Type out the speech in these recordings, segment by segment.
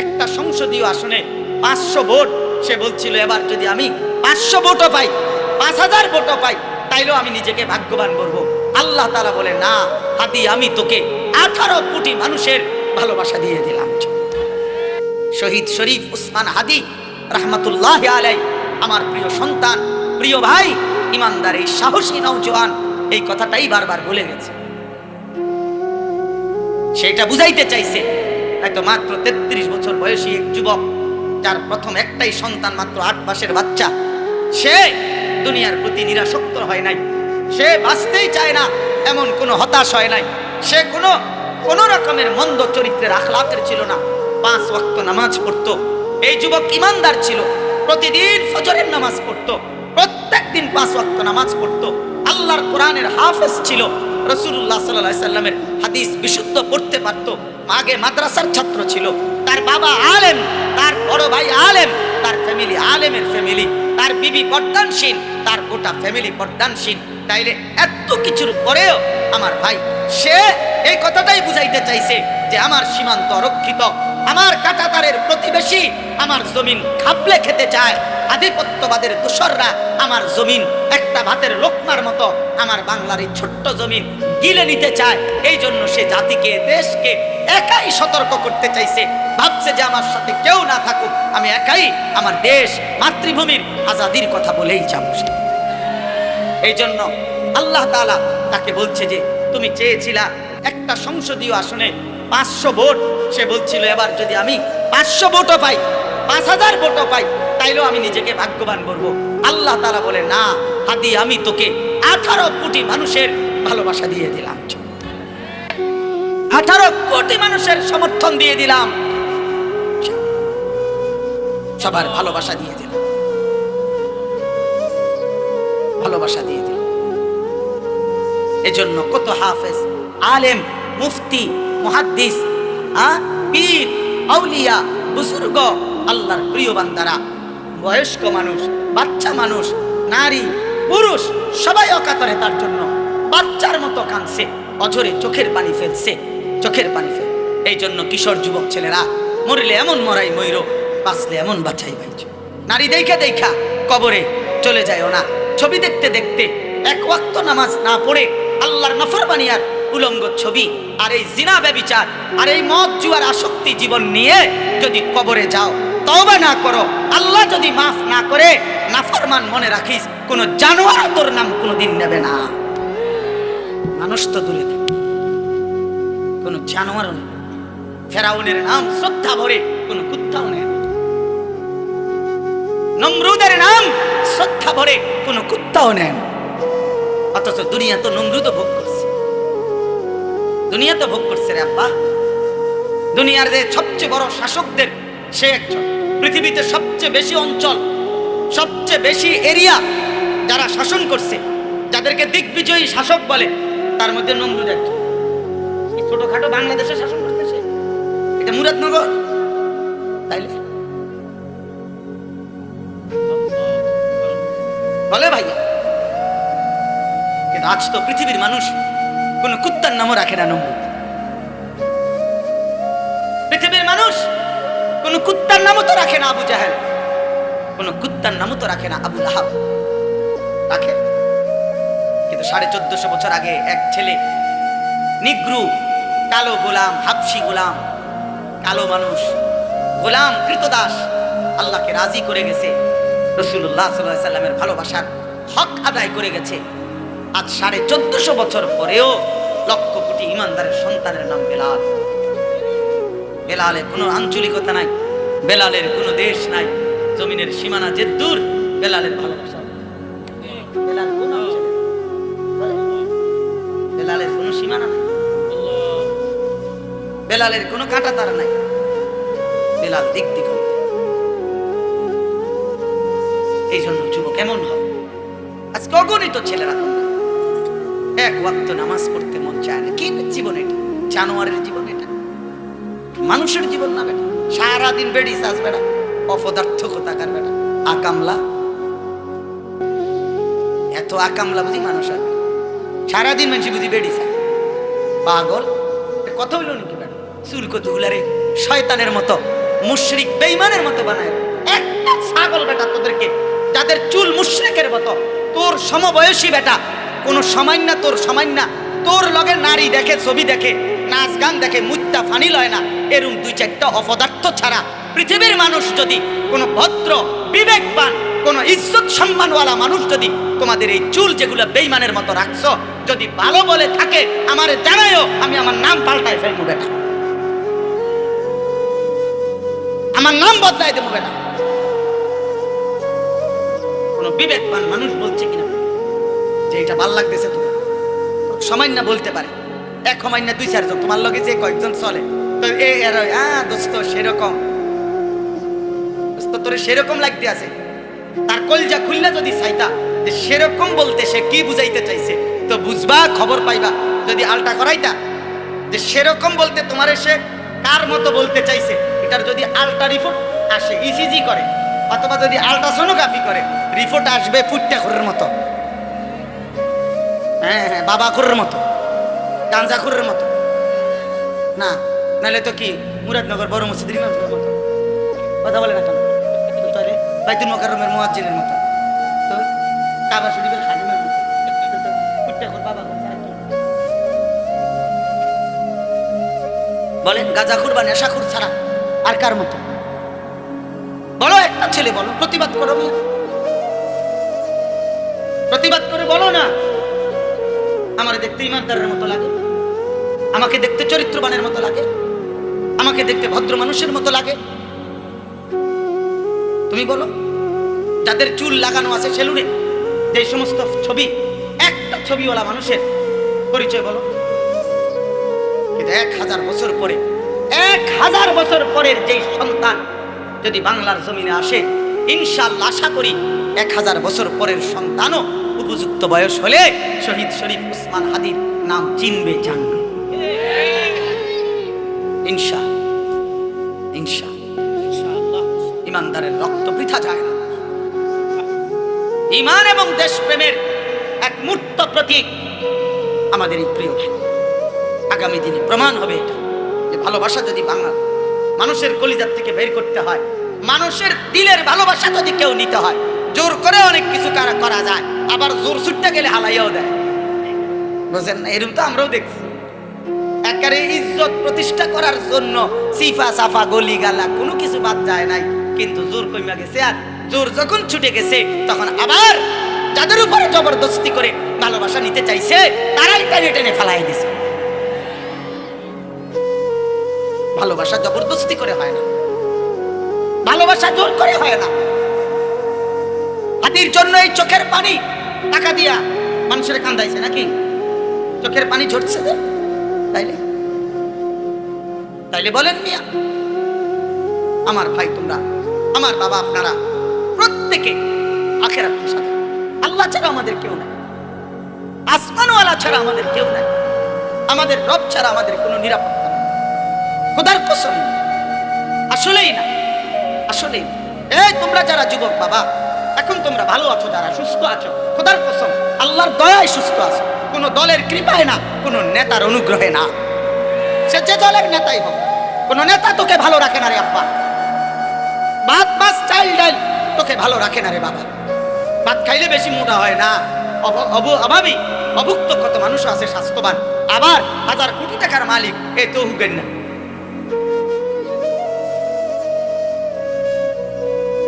একটা সংসদীয় আসনে পাঁচশো ভোট। সে বলছিল, এবার যদি আমি পাঁচশো ভোটও পাই, পাঁচ হাজার ভোটও পাই, তাইলেও আমি নিজেকে ভাগ্যবান করব। আল্লাহ তারা বলে, না হাতি আমি তোকে আঠারো কোটি মানুষের ভালোবাসা দিয়ে দিলাম। শহীদ শরীফ উসমান হাদি রহমতুল্লাহ আলাই আমার প্রিয় সন্তান, প্রিয় ভাই, ইমানদার, এই সাহসী নৌজওয়ান এই কথাটাই বারবার বলে গেছে। সেটা বুঝাইতে চাইছে হয়তো মাত্র তেত্রিশ বছর বয়সী এক যুবক, যার প্রথম একটাই সন্তান মাত্র আট মাসের বাচ্চা। সে দুনিয়ার প্রতি নিরাসক্ত হয় নাই। সে বাঁচতেই চায় না, এমন কোনো হতাশ হয় নাই। সে কোনো কোনো রকমের মন্দ চরিত্রের আখলাকের ছিল না। পাঁচ ওয়াক্ত নামাজ পড়তো। এই যুবক ইমানদার ছিল। প্রতিদিন ফজরের নামাজ পড়তো। প্রত্যেক দিন পাঁচ ওয়াক্ত নামাজ পড়ত। আল্লাহর কোরআনের হাফেজ ছিল। রসুল্লাহ সাল্লাহ সাল্লামের হাদিস বিশুদ্ধ পড়তে পারতো। আগে মাদ্রাসার ছাত্র ছিল। তার বাবা আলেম, তার বড় ভাই আলেম, তার ফ্যামিলি আলেমের ফ্যামিলি তার বিবি পর্দানসীন তার গোটা ফ্যামিলি পর্দানসীন তাইলে এত কিছুর পরেও আমার ভাই, সে এই কথাটাই বুঝাইতে চাইছে যে আমার সীমান্ত রক্ষিত। আমার কাটাতারের প্রতিবেশী আমার জমিন খাবলে খেতে চায়। আধিপত্যবাদের দোসররা আমার জমিন, একটা ভাতের লোকমার মতো আমার বাংলার এই ছোট্ট জমিন গিলে নিতে চায়। এই জন্য সে জাতিকে, দেশকে একাই সতর্ক করতে চাইছে। ভাবছে যে আমার সাথে কেউ না থাকুক, আমি একাই আমার দেশ, মাতৃভূমির আজাদির কথা বলেই যাব। এই জন্য আল্লাহ তাআলা তাকে বলছে যে, তুমি চেয়েছিলা একটা সংসদীয় আসনে পাঁচশো ভোট। সে বলছিল, এবার যদি আমি পাঁচশো ভোটও পাই পাঁচ হাজার ভোটও পাই, তাইলেও আমি নিজেকে ভাগ্যবান করব আল্লাহ তারা বলে, না হাদি আমি তোকে আঠারো কোটি মানুষের ভালোবাসা দিয়ে দিলাম। আঠারো কোটি মানুষের সমর্থন দিয়ে দিলাম। সবার ভালোবাসা দিয়ে দিলাম। ভালোবাসা দিয়ে দিল এজন্য কত হাফেজ, আলেম, মুফতি, মুহাদ্দিস পীর, আউলিয়া, বুজুর্গ আল্লাহর প্রিয় বান্দারা, বয়স্ক মানুষ, বাচ্চা মানুষ, নারী, পুরুষ, সবাই অকাতরে তার জন্য বাচ্চার মতো কাঁদছে, অঝরে চোখের পানি ফেলছে, চোখের পানি ফেল। এই জন্য কিশোর যুবক ছেলেরা, মরিলে এমন মরাই ময়ূর বাঁচলে এমন বাছাই বাইছ নারী দেখা দেখা, কবরে চলে যায় না। ছবি দেখতে দেখতে এক ওয়াক্ত নামাজ না পড়ে আল্লাহর নফরবানিয়ার উলঙ্গ ছবি, আর এই জিনা ব্যবিচার, আর এই মদ জুয়ার আসক্তি জীবন নিয়ে যদি কবরে যাও তবে না করো আল্লাহ যদি মাফ না করে, নাফরমান মনে রাখিস, কোন জানোয়ার তোর নাম কোনোদিন নেবে না মানুষ তো দূরে। কোন জানোয়ারও নেবে। ফেরাউনের নাম শ্রদ্ধা ভরে, কোন কুত্তাও নেবে। নমরুদের নাম শ্রদ্ধা ভরে, কোনো কুত্তাও নেন অথচ দুনিয়া তো নমরুদ ভোগ করছে দুনিয়া তো ভোগ করছে রে আব্বা দুনিয়ার যে সবচেয়ে বড় শাসকদের সে একজন। পৃথিবীতে সবচেয়ে বেশি অঞ্চল, সবচেয়ে বেশি এরিয়া যারা শাসন করছে, যাদেরকে দিগ্বিজয়ী শাসক বলে, তার মধ্যে নমরুদ একজন। ছোটখাটো বাংলাদেশে শাসন করতেছে এটা মুরাদনগর। তাইলে বলে ভাই কিন্তু আজ তো পৃথিবীর মানুষ কোন কুত্তার নামও রাখে না নমরুদ। কুত্তার নামও তো রাখে না আবু জাহেল। কোন কুত্তার নামও তো রাখে না আবু লাহাব। রাখে। কিন্তু সাড়ে চোদ্দশো বছর আগে এক ছেলে, নিগ্রু, কালো গোলাম হাবসি গোলাম, কালো মানুষ, গোলাম কৃতদাস, আল্লাহকে রাজি করে গেছে। রসুল্লাহ সাল্লাহ সাল্লামের ভালোবাসার হক আদায় করে গেছে। আজ সাড়ে চোদ্দশো বছর পরেও লক্ষ কোটি ইমানদারের সন্তানের নাম বেলাল। বেলালে কোনো আঞ্চলিকতা নাই। বেলালের কোনো দেশ নাই। জমিনের সীমানা যে দূর, বেলালের ভালোবাসা। বেলাল কোন বেলালের কোনো সীমানা নাই। বেলালের কোনো কাঁটা তার নাই। বেলাল দিক দিগন্ত। এই জন্য যুবক কেমন হবে আজকে অগণিত ছেলেরা এক ওয়াক্ত নামাজ পড়তে মন চায় না। কি জীবন এটা? জানোয়ারের জীবন এটা? মানুষের জীবন না বেটা? সারাদিন বেড়ি চাষ বেড়া অপদার্থ কোথাকার বেটা আকামলা। এত আকামলা বুঝি মানুষ আর? সারাদিন মানুষ বুঝি বেড়ি চায় পাগল? কথা হইল নাকি বেটা চুল কতগুলারে শয়তানের মতো, মুশরিক, বেঈমানের মতো বানায়। একটা ছাগল বেটা তোদেরকে, যাদের চুল মুশরিকের মতো, তোর সমবয়সী বেটা, কোনো সামান্য তোর সামান্য তোর লগে নারী দেখে, ছবি দেখে নাচ গান দেখে মুত্তা ফানি লয় না। এরম দুই চারটা অপদার্থ ছাড়া পৃথিবীর মানুষ যদি কোনো ভদ্র, বিবেকবান, কোনো ইজ্জত সম্মানওয়ালা মানুষ যদি তোমাদের এই চুল যেগুলো বেইমানের মতো রাখছো, যদি ভালো বলে থাকে, আমারে জানায়ও, আমি আমার নাম পাল্টায় ফেলব বেটা। আমার নাম বদলাই দেবো বেটা। কোনো বিবেকবান মানুষ বলছে কিনা? যে এটা ভালো লাগতেছে তোমার সময় না বলতে পারে। এক সময় না দুই চারজন, তোমার লগে যে কয়েকজন চলে এ সেরকম। তোরে সেরকম লাগতে আছে। তার কলজা খুললে যদি চাইতা, যে সেরকম বলতে সে কি বুঝাইতে চাইছে, তো বুঝবা, খবর পাইবা। যদি আলটা করাইতা, যে সেরকম বলতে তোমার সে কার মতো বলতে চাইছে, এটার যদি আলটা রিপোর্ট আসে ইসিজি করে, অথবা যদি আলট্রাসোনোগ্রাফি করে, রিপোর্ট আসবে ফুটটা খুরের মতো। হ্যাঁ হ্যাঁ বাবা খুরের মতো। গাঞ্জা খুরের মতো। না, নাহলে তো কি, মুরাদনগর বড় মসজিদের ইমামের কথা বলে না কেন? তাহলে বাইতুল মোকাররমের মুয়াজ্জিনের মতো। তো কাবা শরীফের খাদিমের মতো। বাবা? বলেন, গাজাখুর বা নেশাখুর ছাড়া আর কার মতো? বলো একটা ছেলে বলো, প্রতিবাদ করো। প্রতিবাদ করে বলো না। আমার দেখতে ইমানদারের মতো লাগে। আমাকে দেখতে চরিত্রবানের মতো লাগে। আমাকে দেখতে ভদ্র মানুষের মতো লাগে। তুমি বলো, যাদের চুল লাগানো আছে সেলুনে, যে সমস্ত ছবি, একটা ছবিওয়ালা মানুষের পরিচয় বলো। কিন্তু এক হাজার বছর পরে, এক হাজার বছর পরের যেই সন্তান যদি বাংলার জমিনে আসে ইনশাল্লাহ আশা করি এক হাজার বছর পরের সন্তানও উপযুক্ত বয়স হলে শহীদ শরীফ উসমান হাদির নাম চিনবে, জানবে। ইনশা ইনশা। ইমানদারের রক্ত বৃথা যায় না। ইমান এবং দেশপ্রেমের এক মূর্ত প্রতীক আমাদের এই প্রিয় ভাই। আগামী দিনে প্রমাণ হবে এটা, যে ভালোবাসা যদি বাংলা, মানুষের কলিজার থেকে বের করতে হয়, মানুষের দিলের ভালোবাসা যদি কেউ নিতে হয় জোর করে অনেক কিছু কারা যায়। আবার জোর ছুটতে গেলে হালাইয়াও দেয়। বুঝেন না? এরকম তো আমরাও দেখছি। একেবারে ইজ্জত প্রতিষ্ঠা করার জন্য সিফা, সাফা, গলি, গালা কোনো কিছু বাদ যায় নাই। কিন্তু জোর কইমা গেছে আর জোর যখন ছুটে গেছে, তখন আবার যাদের উপরে জবরদস্তি করে ভালোবাসা নিতে চাইছে, তারাই টেনে টেনে ফেলাই দিছে। ভালোবাসা জবরদস্তি করে হয় না। ভালোবাসা জোর করে হয় না। হাতির জন্য এই চোখের পানি টাকা দিয়া মানুষের কান্দাইছে নাকি? চোখের পানি ঝরছে তাইলে? তাইলে বলেন মিয়া, আমার ভাই তোমরা, আমার বাবা আপনারা প্রত্যেকে আখেরাতের সাথে। আল্লাহ ছাড়া আমাদের কেউ নাই। আসমানওয়ালা ছাড়া আমাদের কেউ নাই। আমাদের রব ছাড়া আমাদের কোনো নিরাপত্তা নেই। খোদার কসম, আসলেই না, আসলেই এই তোমরা যারা যুবক বাবা এখন তোমরা ভালো আছো, যারা সুস্থ আছো। খোদার কসম, আল্লাহর দয়ায় সুস্থ আছো। কোনো দলের কৃপায় না, কোনো নেতার অনুগ্রহে না। সে যে দলের নেতাই হোক, কোনো নেতা তোকে ভালো রাখে না রে আব্বা। ভাত, মাছ চাইল ডাইল তোকে ভালো রাখে না রে বাবা। ভাত খাইলে বেশি মোটা হয় না। অভাবী, অভুক্ত কত মানুষ আছে স্বাস্থ্যবান। আবার হাজার কোটি টাকার মালিক এ তো হুকেন না।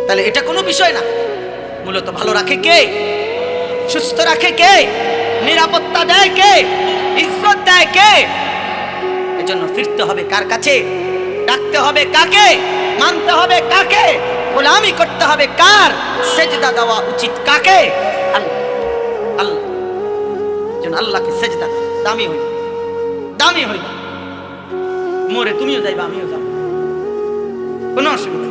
তাহলে এটা কোনো বিষয় না। মূলত ভালো রাখে কে? সুস্থ রাখে কে? নিরাপত্তা দেয় কে? ইজ্জত দেয় কে? এজন্য ফিরতে হবে কার কাছে? ডাকতে হবে কাকে? মানতে হবে কাকে? গোলামি করতে হবে কার? সেজদা দেওয়া উচিত কাকে? আল্লাহ যেন আল্লাহকে সেজদা দামি হইল। দামি হইল। মোরে তুমিও যাইবা, আমিও যাব। কোনো অসুবিধা।